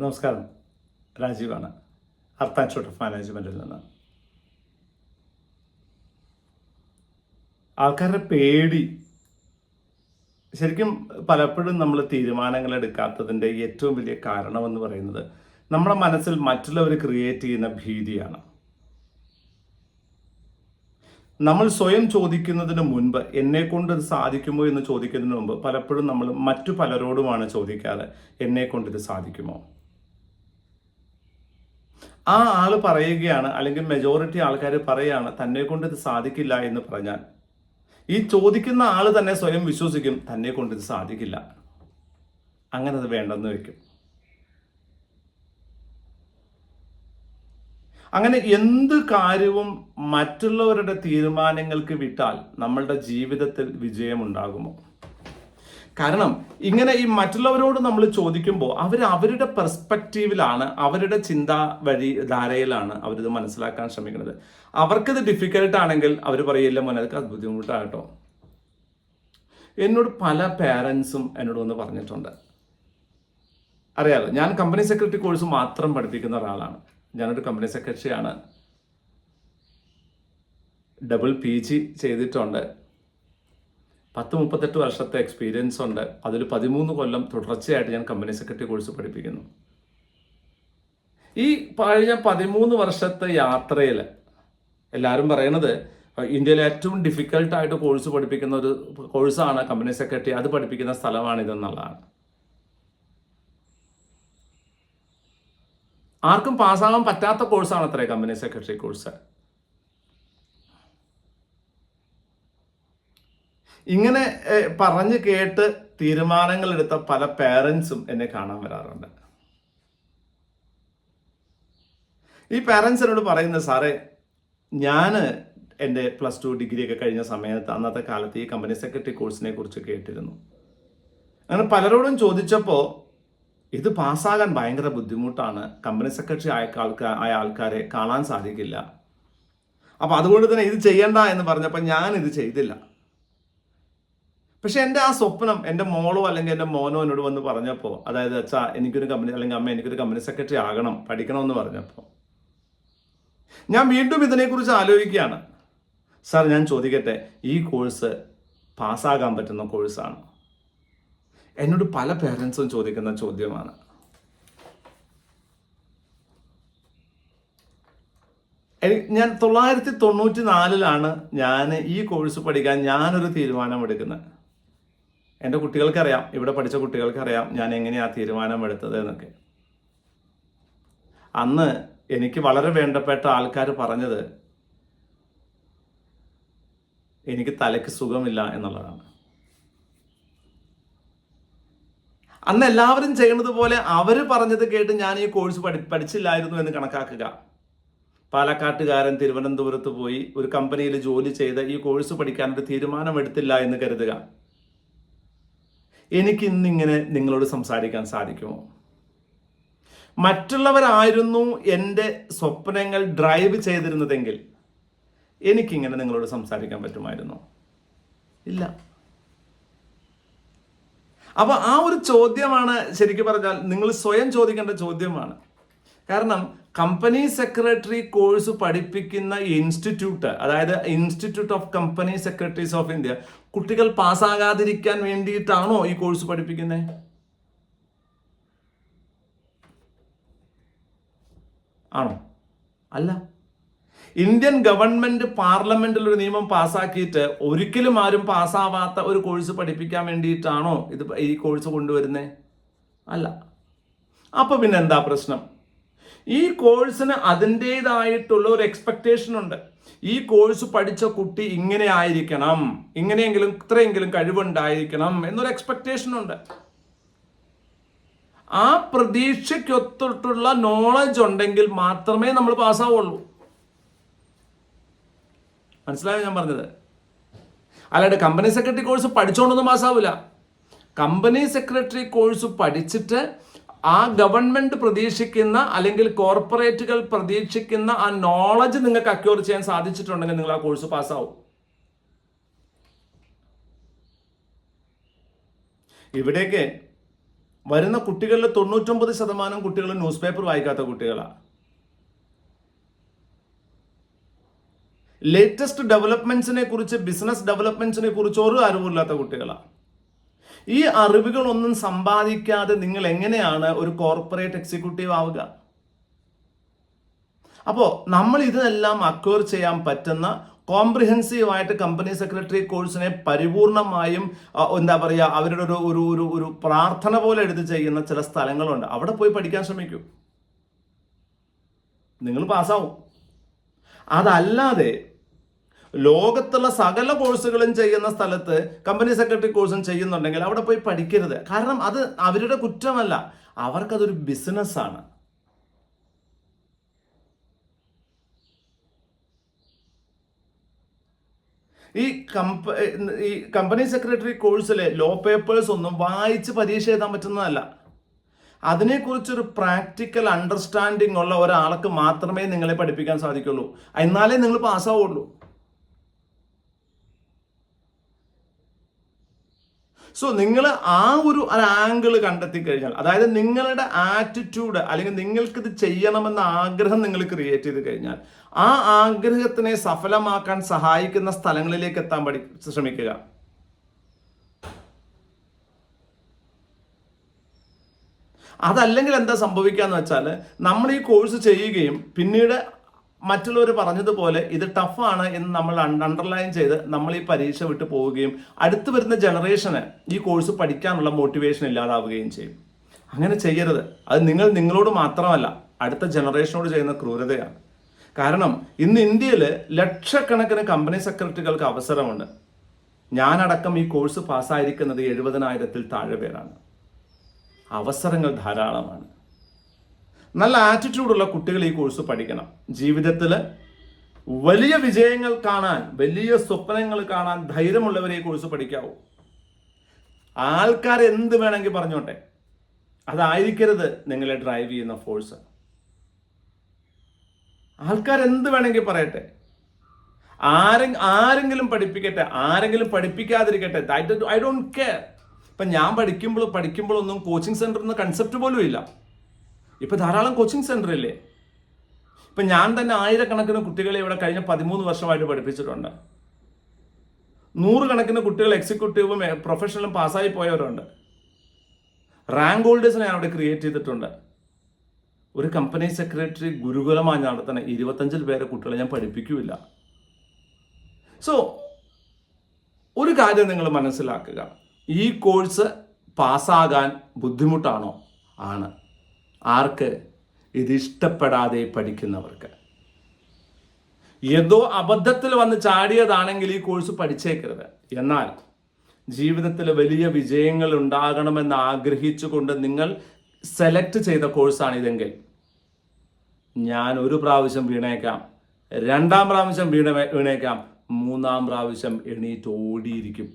നമസ്കാരം. രാജീവാണ്. അർത്ത് shot of മാനേജ്മെന്റിൽ നിന്ന്. ആൾക്കാരുടെ പേടി. ശരിക്കും പലപ്പോഴും നമ്മൾ തീരുമാനങ്ങൾ എടുക്കാത്തതിന്റെ ഏറ്റവും വലിയ കാരണമെന്ന് പറയുന്നത് നമ്മുടെ മനസ്സിൽ മറ്റുള്ളവർ ക്രിയേറ്റ് ചെയ്യുന്ന ഭീതിയാണ്. നമ്മൾ സ്വയം ചോദിക്കുന്നതിന് മുൻപ് എന്നെ കൊണ്ട് ഇത് സാധിക്കുമോ എന്ന് ചോദിക്കുന്നതിന് മുമ്പ് പലപ്പോഴും നമ്മൾ മറ്റു പലരോടുമാണ് ചോദിക്കാറ് എന്നെ കൊണ്ട് ഇത് സാധിക്കുമോ? ആ ആൾ പറയുകയാണ് അല്ലെങ്കിൽ മെജോറിറ്റി ആൾക്കാർ പറയുകയാണ് തന്നെ കൊണ്ട് ഇത് സാധിക്കില്ല എന്ന് പറഞ്ഞാൽ. ഈ ചോദിക്കുന്ന ആൾ തന്നെ സ്വയം വിശ്വസിക്കും തന്നെ കൊണ്ട് ഇത് സാധിക്കില്ല. അങ്ങനെ അത് വേണ്ടെന്ന് വെക്കും അങ്ങനെ എന്ത് കാര്യവും മറ്റുള്ളവരുടെ തീരുമാനങ്ങൾക്ക് വിട്ടാൽ നമ്മളുടെ ജീവിതത്തിൽ വിജയമുണ്ടാകുമോ? കാരണം ഇങ്ങനെ ഈ മറ്റുള്ളവരോട് നമ്മൾ ചോദിക്കുമ്പോൾ അവർ അവരുടെ പെർസ്പെക്റ്റീവിലാണ് അവരുടെ ചിന്താ വഴി ധാരയിലാണ് അവരിത് മനസ്സിലാക്കാൻ ശ്രമിക്കുന്നത്. അവർക്കിത് ഡിഫിക്കൽട്ട് ആണെങ്കിൽ അവർ പറയില്ല മോനെ അതൊക്കെ ബുദ്ധിമുട്ടാട്ടോ. എന്നോട് പല പേരൻസും എന്നോട് ഒന്ന് പറഞ്ഞിട്ടുണ്ട്. അറിയാലോ ഞാൻ കമ്പനി സെക്രട്ടറി കോഴ്സ് മാത്രം പഠിപ്പിക്കുന്ന ഒരാളാണ്. ഞാനൊരു കമ്പനി സെക്രട്ടറിയാണ് ഡബിൾ പി ജി ചെയ്തിട്ടുണ്ട്. പത്ത് മുപ്പത്തെട്ട് വർഷത്തെ എക്സ്പീരിയൻസ് ഉണ്ട്. അതിൽ പതിമൂന്ന് കൊല്ലം തുടർച്ചയായിട്ട് ഞാൻ കമ്പനി സെക്രട്ടറി കോഴ്സ് പഠിപ്പിക്കുന്നു. ഈ കഴിഞ്ഞ പതിമൂന്ന് വർഷത്തെ യാത്രയിൽ എല്ലാവരും പറയണത് ഇന്ത്യയിലെ ഏറ്റവും ഡിഫിക്കൽട്ടായിട്ട് കോഴ്സ് പഠിപ്പിക്കുന്ന ഒരു കോഴ്സാണ് കമ്പനി സെക്രട്ടറി അത് പഠിപ്പിക്കുന്ന സ്ഥലമാണിതെന്നുള്ളതാണ്. ആർക്കും പാസ്സാകാൻ പറ്റാത്ത കോഴ്സാണ് അത്രേ കമ്പനി സെക്രട്ടറി കോഴ്സ് ഇങ്ങനെ പറഞ്ഞു കേട്ട് തീരുമാനങ്ങൾ എടുത്ത പല പേരൻസും എന്നെ കാണാൻ വരാറുണ്ട്. ഈ പേരൻസ് എന്നോട് പറയുന്നത് സാറേ ഞാൻ എന്റെ പ്ലസ് ടു ഡിഗ്രി ഒക്കെ കഴിഞ്ഞ സമയത്ത് അന്നത്തെ കാലത്ത് ഈ കമ്പനി സെക്രട്ടറി കോഴ്സിനെ കുറിച്ച് കേട്ടിരുന്നു. അങ്ങനെ പലരോടും ചോദിച്ചപ്പോൾ ഇത് പാസ്സാകാൻ ഭയങ്കര ബുദ്ധിമുട്ടാണ്. കമ്പനി സെക്രട്ടറി ആയ ആൾക്കാർ ആയ ആൾക്കാരെ കാണാൻ സാധിക്കില്ല. അപ്പോൾ അതുകൊണ്ട് തന്നെ ഇത് ചെയ്യണ്ട എന്ന് പറഞ്ഞപ്പോൾ ഞാൻ ഇത് ചെയ്തില്ല. പക്ഷെ എന്റെ ആ സ്വപ്നം എന്റെ മോളോ അല്ലെങ്കിൽ എന്റെ മോനോ എന്നോട് വന്ന് പറഞ്ഞപ്പോൾ അതായത് അച്ഛാ എനിക്കൊരു കമ്പനി അല്ലെങ്കിൽ അമ്മ എനിക്കൊരു കമ്പനി സെക്രട്ടറി ആകണം പഠിക്കണമെന്ന് പറഞ്ഞപ്പോൾ ഞാൻ വീണ്ടും ഇതിനെക്കുറിച്ച് ആലോചിക്കുകയാണ്. സാർ ഞാൻ ചോദിക്കട്ടെ ഈ കോഴ്സ് പാസ്സാകാൻ പറ്റുന്ന കോഴ്സാണ്? എന്നോട് പല പേരൻസും ചോദിക്കുന്ന ചോദ്യമാണ്. ഞാൻ തൊള്ളായിരത്തി തൊണ്ണൂറ്റി നാലിലാണ് ഞാൻ ഈ കോഴ്സ് പഠിക്കാൻ ഞാനൊരു തീരുമാനമെടുക്കുന്നത്. എന്റെ കുട്ടികൾക്കറിയാം ഇവിടെ പഠിച്ച കുട്ടികൾക്കറിയാം ഞാൻ എങ്ങനെയാ തീരുമാനമെടുത്തത് എന്നൊക്കെ അന്ന് എനിക്ക് വളരെ വേണ്ടപ്പെട്ട ആൾക്കാർ പറഞ്ഞത് എനിക്ക് തലയ്ക്ക് സുഖമില്ല എന്നുള്ളതാണ്. അന്ന് എല്ലാവരും ചെയ്യുന്നത് പോലെ അവർ പറഞ്ഞത് കേട്ട് ഞാൻ ഈ കോഴ്സ് പഠി പഠിച്ചില്ലായിരുന്നു എന്ന് കണക്കാക്കുക. പാലക്കാട്ടുകാരൻ തിരുവനന്തപുരത്ത് പോയി ഒരു കമ്പനിയിൽ ജോലി ചെയ്ത് ഈ കോഴ്സ് പഠിക്കാൻ ഒരു തീരുമാനമെടുത്തില്ല എന്ന് കരുതുക. എനിക്ക് ഇന്നിങ്ങനെ നിങ്ങളോട് സംസാരിക്കാൻ സാധിക്കുമോ? മറ്റുള്ളവരായിരുന്നു എന്റെ സ്വപ്നങ്ങൾ ഡ്രൈവ് ചെയ്തിരുന്നതെങ്കിൽ എനിക്കിങ്ങനെ നിങ്ങളോട് സംസാരിക്കാൻ പറ്റുമായിരുന്നു? ഇല്ല. അപ്പോൾ ആ ഒരു ചോദ്യമാണ് ശരിക്കും പറഞ്ഞാൽ നിങ്ങൾ സ്വയം ചോദിക്കേണ്ട ചോദ്യമാണ്. കാരണം കമ്പനി സെക്രട്ടറി കോഴ്സ് പഠിപ്പിക്കുന്ന ഇൻസ്റ്റിറ്റ്യൂട്ട് അതായത് institute of company secretaries of India കുട്ടികൾ പാസ്സാകാതിരിക്കാൻ വേണ്ടിയിട്ടാണോ ഈ കോഴ്സ് പഠിപ്പിക്കുന്നത് ആണോ? അല്ല. ഇന്ത്യൻ ഗവൺമെന്റ് പാർലമെന്റിൽ ഒരു നിയമം പാസ്സാക്കിയിട്ട് ഒരിക്കലും ആരും പാസ്സാവാത്ത ഒരു കോഴ്സ് പഠിപ്പിക്കാൻ വേണ്ടിയിട്ടാണോ ഇത് ഈ കോഴ്സ് കൊണ്ടുവരുന്നത് അല്ല. അപ്പൊ പിന്നെ എന്താ പ്രശ്നം? ഈ കോഴ്സിന് അതിന്റെതായിട്ടുള്ള ഒരു എക്സ്പെക്ടേഷൻ ഉണ്ട്. ഈ കോഴ്സ് പഠിച്ച കുട്ടി ഇങ്ങനെ ആയിരിക്കണം ഇങ്ങനെയെങ്കിലും ഇത്രയെങ്കിലും കഴിവുണ്ടായിരിക്കണം എന്നൊരു എക്സ്പെക്ടേഷൻ ഉണ്ട്. ആ പ്രതീക്ഷയ്ക്കൊത്തിട്ടുള്ള നോളജ് ഉണ്ടെങ്കിൽ മാത്രമേ നമ്മൾ പാസ്സാവുള്ളൂ. മനസ്സിലായോ ഞാൻ പറഞ്ഞത്? അല്ലാണ്ട് കമ്പനി സെക്രട്ടറി കോഴ്സ് പഠിച്ചുകൊണ്ടൊന്നും പാസ്സാവില്ല. കമ്പനി സെക്രട്ടറി കോഴ്സ് പഠിച്ചിട്ട് ആ ഗവൺമെന്റ് പ്രതീക്ഷിക്കുന്ന അല്ലെങ്കിൽ കോർപ്പറേറ്റുകൾ പ്രതീക്ഷിക്കുന്ന ആ നോളജ് നിങ്ങൾക്ക് അക്യൂർ ചെയ്യാൻ സാധിച്ചിട്ടുണ്ടെങ്കിൽ നിങ്ങൾ ആ കോഴ്സ് പാസ്സാവും ഇവിടേക്ക് വരുന്ന കുട്ടികളിൽ തൊണ്ണൂറ്റൊമ്പത് ശതമാനം കുട്ടികൾ ന്യൂസ് പേപ്പർ വായിക്കാത്ത കുട്ടികളാണ് ലേറ്റസ്റ്റ് ഡെവലപ്മെന്റ്സിനെ കുറിച്ച് ബിസിനസ് ഡെവലപ്മെന്റ്സിനെ കുറിച്ച് ഒരു അറിവില്ലാത്ത കുട്ടികളാണ് ഈ അറിവുകളൊന്നും സമ്പാദിക്കാതെ നിങ്ങൾ എങ്ങനെയാണ് ഒരു കോർപ്പറേറ്റ് എക്സിക്യൂട്ടീവ് ആവുക? അപ്പോൾ നമ്മൾ ഇതെല്ലാം അക്വയർ ചെയ്യാൻ പറ്റുന്ന കോംപ്രിഹെൻസീവ് ആയിട്ട് കമ്പനി സെക്രട്ടറി കോഴ്സിനെ പരിപൂർണമായും എന്താ പറയുക അവരുടെ ഒരു ഒരു ഒരു ഒരു പ്രാർത്ഥന പോലെ എടുത്ത് ചെയ്യുന്ന ചില സ്ഥലങ്ങളുണ്ട്. അവിടെ പോയി പഠിക്കാൻ ശ്രമിക്കൂ. നിങ്ങൾ പാസ്സാവും അതല്ലാതെ ലോകത്തുള്ള സകല കോഴ്സുകളും ചെയ്യുന്ന സ്ഥലത്ത് കമ്പനി സെക്രട്ടറി കോഴ്സും ചെയ്യുന്നുണ്ടെങ്കിൽ അവിടെ പോയി പഠിക്കരുത്. കാരണം അത് അവരുടെ കുറ്റമല്ല. അവർക്കതൊരു ബിസിനസ്സാണ് ഈ കമ്പ ഈ കമ്പനി സെക്രട്ടറി കോഴ്സിലെ ലോ പേപ്പേഴ്സ് ഒന്നും വായിച്ച് പരീക്ഷ എഴുതാൻ പറ്റുന്നതല്ല. അതിനെക്കുറിച്ചൊരു പ്രാക്ടിക്കൽ അണ്ടർസ്റ്റാൻഡിംഗ് ഉള്ള ഒരാൾക്ക് മാത്രമേ നിങ്ങളെ പഠിപ്പിക്കാൻ സാധിക്കുള്ളൂ. എന്നാലേ നിങ്ങൾ പാസ്സാവുള്ളൂ സോ നിങ്ങൾ ആ ഒരു ആംഗിൾ കണ്ടെത്തി കഴിഞ്ഞാൽ അതായത് നിങ്ങളുടെ ആറ്റിറ്റ്യൂഡ് അല്ലെങ്കിൽ നിങ്ങൾക്കിത് ചെയ്യണമെന്ന ആഗ്രഹം നിങ്ങൾ ക്രിയേറ്റ് ചെയ്ത് കഴിഞ്ഞാൽ ആ ആഗ്രഹത്തിനെ സഫലമാക്കാൻ സഹായിക്കുന്ന സ്ഥലങ്ങളിലേക്ക് എത്താൻ പഠി ശ്രമിക്കുക. അതല്ലെങ്കിൽ എന്താ സംഭവിക്കുക എന്ന് വെച്ചാൽ നമ്മൾ ഈ കോഴ്സ് ചെയ്യുകയും പിന്നീട് മറ്റുള്ളവർ പറഞ്ഞതുപോലെ ഇത് ടഫാണ് എന്ന് നമ്മൾ അണ്ടർലൈൻ ചെയ്ത് നമ്മൾ ഈ പരീക്ഷ വിട്ടു പോവുകയും അടുത്ത് വരുന്ന ജനറേഷന് ഈ കോഴ്സ് പഠിക്കാനുള്ള മോട്ടിവേഷൻ ഇല്ലാതാവുകയും ചെയ്യും. അങ്ങനെ ചെയ്യരുത്. അത് നിങ്ങൾ നിങ്ങളോട് മാത്രമല്ല അടുത്ത ജനറേഷനോട് ചെയ്യുന്ന ക്രൂരതയാണ്. കാരണം ഇന്ന് ഇന്ത്യയിൽ ലക്ഷക്കണക്കിന് കമ്പനി സെക്രട്ടറികൾക്ക് അവസരമുണ്ട്. ഞാനടക്കം ഈ കോഴ്സ് പാസ്സായിരിക്കുന്നത് എഴുപതിനായിരത്തിൽ താഴെ പേരാണ്. അവസരങ്ങൾ ധാരാളമാണ്. നല്ല ആറ്റിറ്റ്യൂഡുള്ള കുട്ടികൾ ഈ കോഴ്സ് പഠിക്കണം. ജീവിതത്തിൽ വലിയ വിജയങ്ങൾ കാണാൻ വലിയ സ്വപ്നങ്ങൾ കാണാൻ ധൈര്യമുള്ളവരെ ഈ കോഴ്സ് പഠിക്കാവൂ. ആൾക്കാർ എന്ത് വേണമെങ്കിൽ പറഞ്ഞോട്ടെ. അതായിരിക്കരുത് നിങ്ങളെ ഡ്രൈവ് ചെയ്യുന്ന ഫോഴ്സ് ആൾക്കാർ എന്ത് വേണമെങ്കിൽ പറയട്ടെ. ആരെ ആരെങ്കിലും പഠിപ്പിക്കട്ടെ ആരെങ്കിലും പഠിപ്പിക്കാതിരിക്കട്ടെ. ഐ ഡോണ്ട് കെയർ ഇപ്പം ഞാൻ പഠിക്കുമ്പോൾ പഠിക്കുമ്പോഴൊന്നും കോച്ചിങ് സെന്ററിൽ നിന്ന് കൺസെപ്റ്റ് പോലും ഇല്ല. ഇപ്പം ധാരാളം കോച്ചിങ് സെന്റർ ഇല്ലേ? ഇപ്പം ഞാൻ തന്നെ ആയിരക്കണക്കിന് കുട്ടികളെ ഇവിടെ കഴിഞ്ഞ പതിമൂന്ന് വർഷമായിട്ട് പഠിപ്പിച്ചിട്ടുണ്ട്. നൂറുകണക്കിന് കുട്ടികൾ എക്സിക്യൂട്ടീവും പ്രൊഫഷണലും പാസ്സായി പോയവരുണ്ട്. റാങ്ക് ഹോൾഡേഴ്സിനെ ഞാൻ അവിടെ ക്രിയേറ്റ് ചെയ്തിട്ടുണ്ട്. ഒരു കമ്പനി സെക്രട്ടറി ഗുരുകുലമായി നടത്തുന്ന ഇരുപത്തഞ്ചിൽ പേരെ കുട്ടികളെ ഞാൻ പഠിപ്പിക്കൂല സോ ഒരു കാര്യം നിങ്ങൾ മനസ്സിലാക്കുക. ഈ കോഴ്സ് പാസ്സാകാൻ ബുദ്ധിമുട്ടാണോ? ആണ്. ആർക്ക്? ഇതിഷ്ടപ്പെടാതെ പഠിക്കുന്നവർക്ക്. ഏതോ അബദ്ധത്തിൽ വന്ന് ചാടിയതാണെങ്കിൽ ഈ കോഴ്സ് പഠിച്ചേക്കരുത്. എന്നാൽ ജീവിതത്തിൽ വലിയ വിജയങ്ങൾ ഉണ്ടാകണമെന്ന് ആഗ്രഹിച്ചുകൊണ്ട് നിങ്ങൾ സെലക്ട് ചെയ്ത കോഴ്സാണിതെങ്കിൽ ഞാൻ ഒരു പ്രാവശ്യം വീണേക്കാം രണ്ടാം പ്രാവശ്യം വീണ വീണേക്കാം മൂന്നാം പ്രാവശ്യം എണീറ്റ് ഓടിയിരിക്കും.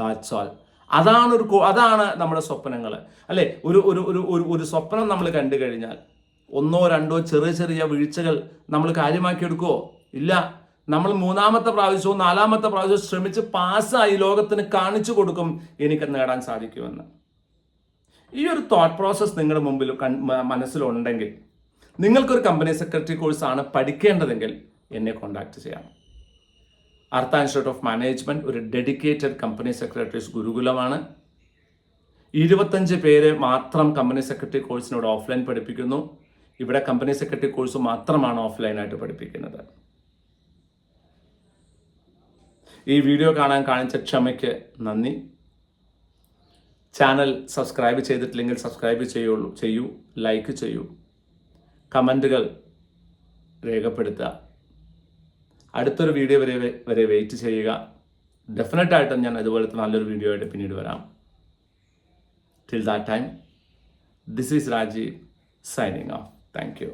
That's all. അതാണ് ഒരു അതാണ് നമ്മുടെ സ്വപ്നങ്ങൾ അല്ലേ? ഒരു ഒരു ഒരു ഒരു സ്വപ്നം നമ്മൾ കണ്ടു കഴിഞ്ഞാൽ ഒന്നോ രണ്ടോ ചെറിയ ചെറിയ വീഴ്ചകൾ നമ്മൾ കാര്യമാക്കി എടുക്കുമോ ഇല്ല. നമ്മൾ മൂന്നാമത്തെ പ്രാവശ്യവും നാലാമത്തെ പ്രാവശ്യവും ശ്രമിച്ച് പാസ്സായി ലോകത്തിന് കാണിച്ചു കൊടുക്കും എനിക്ക് നേടാൻ സാധിക്കുമെന്ന്. ഈ ഒരു തോട്ട് പ്രോസസ്സ് നിങ്ങളുടെ മുമ്പിൽ മനസ്സിലുണ്ടെങ്കിൽ നിങ്ങൾക്കൊരു കമ്പനി സെക്രട്ടറി കോഴ്സാണ് പഠിക്കേണ്ടതെങ്കിൽ എന്നെ കോൺടാക്ട് ചെയ്യാം. അർത്ഥ ഇൻസ്റ്റിറ്റ്യൂട്ട് ഓഫ് മാനേജ്മെന്റ് ഒരു ഡെഡിക്കേറ്റഡ് കമ്പനി സെക്രട്ടറീസ് ഗുരുകുലമാണ്. ഇരുപത്തഞ്ച് പേര് മാത്രം കമ്പനി സെക്രട്ടറി കോഴ്സിനോട് ഓഫ്ലൈൻ പഠിപ്പിക്കുന്നു. ഇവിടെ കമ്പനി സെക്രട്ടറി കോഴ്സ് മാത്രമാണ് ഓഫ്ലൈനായിട്ട് പഠിപ്പിക്കുന്നത്. ഈ വീഡിയോ കാണാൻ കാണിച്ച ക്ഷമയ്ക്ക് നന്ദി. ചാനൽ സബ്സ്ക്രൈബ് ചെയ്തിട്ടില്ലെങ്കിൽ സബ്സ്ക്രൈബ് ചെയ്യുള്ളൂ ചെയ്യൂ ലൈക്ക് ചെയ്യൂ. കമന്റുകൾ രേഖപ്പെടുത്തുക. അടുത്തൊരു വീഡിയോ വരെ വരെ വെയിറ്റ് ചെയ്യുക. ഡെഫിനറ്റായിട്ടും ഞാൻ അതുപോലത്തെ നല്ലൊരു വീഡിയോ ആയിട്ട് പിന്നീട് വരാം. Till that time this is Rajeev signing off thank you